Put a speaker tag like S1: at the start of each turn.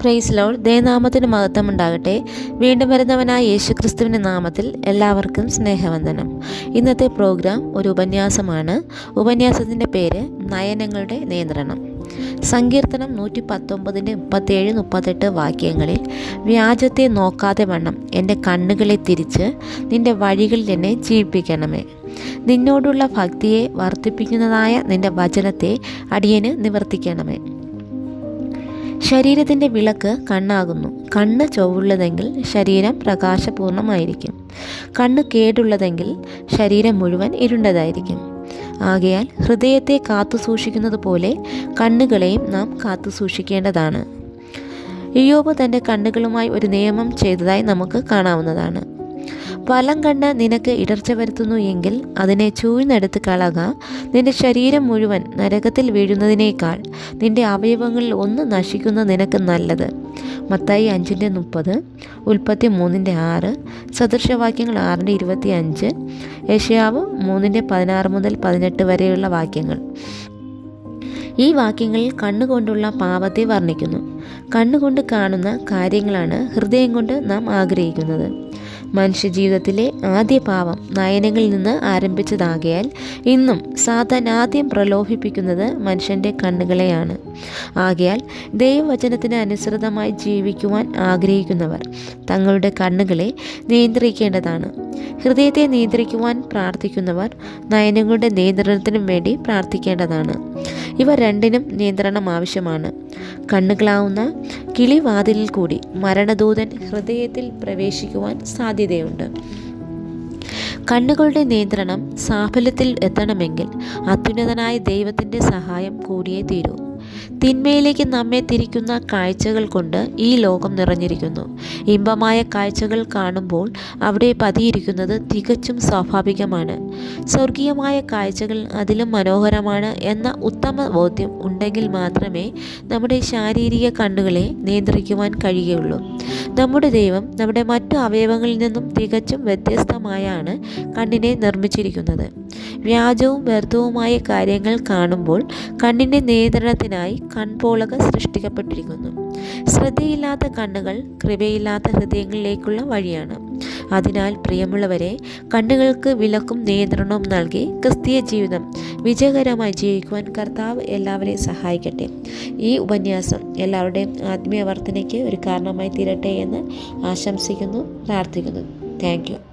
S1: Price ലോൾ ദേനാമത്തിന് മഹത്വം ഉണ്ടാകട്ടെ വീണ്ടും വരുന്നവനായ യേശു ക്രിസ്തുവിന്റെ നാമത്തിൽ എല്ലാവർക്കും സ്നേഹവന്ദനം. ഇന്നത്തെ പ്രോഗ്രാം ഒരു ഉപന്യാസമാണ്. ഉപന്യാസത്തിന്റെ പേര് നയനങ്ങളുടെ നിയന്ത്രണം. സങ്കീർത്തനം നൂറ്റി പത്തൊമ്പതിന്റെ മുപ്പത്തേഴ് മുപ്പത്തെട്ട് വാക്യങ്ങളിൽ വ്യാജത്തെ നോക്കാതെ വണ്ണം എന്റെ കണ്ണുകളെ തിരിച്ച് നിന്റെ വഴികളിൽ എന്നെ ജീവിപ്പിക്കണമേ. നിന്നോടുള്ള ഭക്തിയെ വർദ്ധിപ്പിക്കുന്നതായ നിന്റെ വചനത്തെ അടിയന് നിവർത്തിക്കണമേ. ശരീരത്തിന്റെ വിളക്ക് കണ്ണാകുന്നു. കണ്ണ് ചൊവ്വുള്ളതെങ്കിൽ ശരീരം പ്രകാശപൂർണമായിരിക്കും. കണ്ണ് കേടുള്ളതെങ്കിൽ ശരീരം മുഴുവൻ ഇരുണ്ടതായിരിക്കും. ആകയാൽ ഹൃദയത്തെ കാത്തു സൂക്ഷിക്കുന്നത് പോലെ കണ്ണുകളെയും നാം കാത്തു സൂക്ഷിക്കേണ്ടതാണ് ഇയോബ് തന്റെ കണ്ണുകളുമായി ഒരു നിയമം ചെയ്തതായി നമുക്ക് കാണാവുന്നതാണ്. വലം കണ്ണ് നിനക്ക് ഇടർച്ച വരുത്തുന്നു എങ്കിൽ അതിനെ ചൂഴ്ന്നെടുത്ത് കളക. നിന്റെ ശരീരം മുഴുവൻ നരകത്തിൽ വീഴുന്നതിനേക്കാൾ നിന്റെ അവയവങ്ങളിൽ ഒന്ന് നശിക്കുന്ന നിനക്ക് നല്ലത്. മത്തായി അഞ്ചിന്റെ മുപ്പത് ഉൽപ്പത്തി മൂന്നിന്റെ ആറ് സദൃശവാക്യങ്ങൾ ആറിന്റെ ഇരുപത്തി അഞ്ച് ഏഷ്യാവ് മൂന്നിന്റെ പതിനാറ് മുതൽ പതിനെട്ട് വരെയുള്ള വാക്യങ്ങൾ. ഈ വാക്യങ്ങളിൽ കണ്ണുകൊണ്ടുള്ള പാപത്തെ വർണിക്കുന്നു. കണ്ണുകൊണ്ട് കാണുന്ന കാര്യങ്ങളാണ് ഹൃദയം കൊണ്ട് നാം ആഗ്രഹിക്കുന്നത്. മനുഷ്യജീവിതത്തിലെ ആദ്യ പാവം നയനങ്ങളിൽ നിന്ന് ആരംഭിച്ചതാകയാൽ ഇന്നും സാത്താൻ ആദ്യം പ്രലോഭിപ്പിക്കുന്നത് മനുഷ്യന്റെ കണ്ണുകളെയാണ്. ആകയാൽ ദൈവവചനത്തിന് അനുസൃതമായി ജീവിക്കുവാൻ ആഗ്രഹിക്കുന്നവർ തങ്ങളുടെ കണ്ണുകളെ നിയന്ത്രിക്കേണ്ടതാണ്. ഹൃദയത്തെ നിയന്ത്രിക്കുവാൻ പ്രാർത്ഥിക്കുന്നവർ നയനങ്ങളുടെ നിയന്ത്രണത്തിനും വേണ്ടി പ്രാർത്ഥിക്കേണ്ടതാണ്. ഇവ രണ്ടിനും നിയന്ത്രണം ആവശ്യമാണ്. കണ്ണുകളാവുന്ന കിളിവാതിലിൽ കൂടി മരണദൂതൻ ഹൃദയത്തിൽ പ്രവേശിക്കുവാൻ സാധ്യതയുണ്ട്. കണ്ണുകളുടെ നിയന്ത്രണം സാഫല്യത്തിൽ എത്തണമെങ്കിൽ അത്യുന്നതനായ ദൈവത്തിന്റെ സഹായം കൂടിയേ തീരൂ. തിന്മയിലേക്ക് നമ്മെ തിരിക്കുന്ന കാഴ്ചകൾ കൊണ്ട് ഈ ലോകം നിറഞ്ഞിരിക്കുന്നു. ഇമ്പമായ കാഴ്ചകൾ കാണുമ്പോൾ അവിടെ പതിയിരിക്കുന്നത് തികച്ചും സ്വാഭാവികമാണ്. സ്വർഗീയമായ കാഴ്ചകൾ അതിലും മനോഹരമാണ് എന്ന ഉത്തമ ബോധ്യം ഉണ്ടെങ്കിൽ മാത്രമേ നമ്മുടെ ശാരീരിക കണ്ണുകളെ നിയന്ത്രിക്കുവാൻ കഴിയുകയുള്ളൂ. നമ്മുടെ ദൈവം നമ്മുടെ മറ്റു അവയവങ്ങളിൽ നിന്നും തികച്ചും വ്യത്യസ്തമായാണ് കണ്ണിനെ നിർമ്മിച്ചിരിക്കുന്നത്. വ്യാജവും വ്യർത്ഥവുമായ കാര്യങ്ങൾ കാണുമ്പോൾ കണ്ണിന്റെ നിയന്ത്രണത്തിനായി കൺപോളക സൃഷ്ടിക്കപ്പെട്ടിരിക്കുന്നു. ശ്രദ്ധയില്ലാത്ത കണ്ണുകൾ കൃപയില്ലാത്ത ഹൃദയങ്ങളിലേക്കുള്ള വഴിയാണ്. അതിനാൽ പ്രിയമുള്ളവരെ കണ്ണുകൾക്ക് വിലക്കും നിയന്ത്രണവും നൽകി ക്രിസ്തീയ ജീവിതം വിജയകരമായി ജീവിക്കുവാൻ കർത്താവ് എല്ലാവരെയും സഹായിക്കട്ടെ. ഈ ഉപന്യാസം എല്ലാവരുടെയും ആത്മീയ വർധനയ്ക്ക് ഒരു കാരണമായി തീരട്ടെ എന്ന് ആശംസിക്കുന്നു പ്രാർത്ഥിക്കുന്നു. താങ്ക്